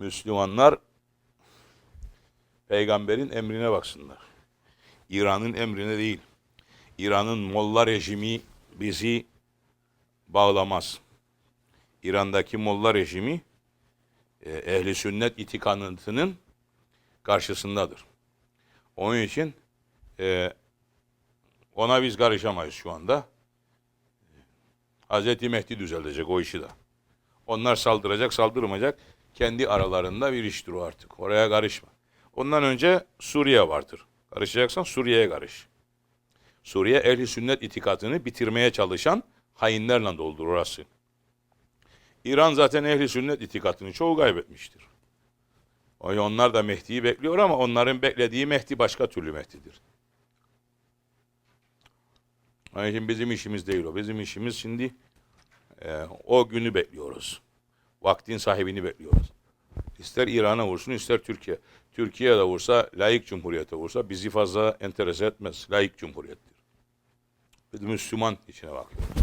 Müslümanlar peygamberin emrine baksınlar. İran'ın emrine değil. İran'ın molla rejimi bizi bağlamaz. İran'daki molla rejimi e, ehli sünnet itikadının karşısındadır. Onun için e, ona biz karışamayız şu anda. Hazreti Mehdi düzelecek o işi de. Onlar saldıracak, saldırmayacak. Kendi aralarında bir iştir o artık. Oraya karışma. Ondan önce Suriye vardır. Karışacaksan Suriye'ye karış. Suriye ehli sünnet itikadını bitirmeye çalışan hainlerle doldur orası. İran zaten ehli sünnet itikadını çoğu kaybetmiştir. Onlar da Mehdi'yi bekliyor ama onların beklediği Mehdi başka türlü Mehdi'dir. Onun için bizim işimiz değil o. Bizim işimiz şimdi e, o günü bekliyoruz. Vaktin sahibini bekliyoruz. İster İran'a vursun ister Türkiye. Türkiye de vursa, layık cumhuriyete vursa bizi fazla enterese etmez. Layık cumhuriyettir. Biz Müslüman içine bakıyoruz.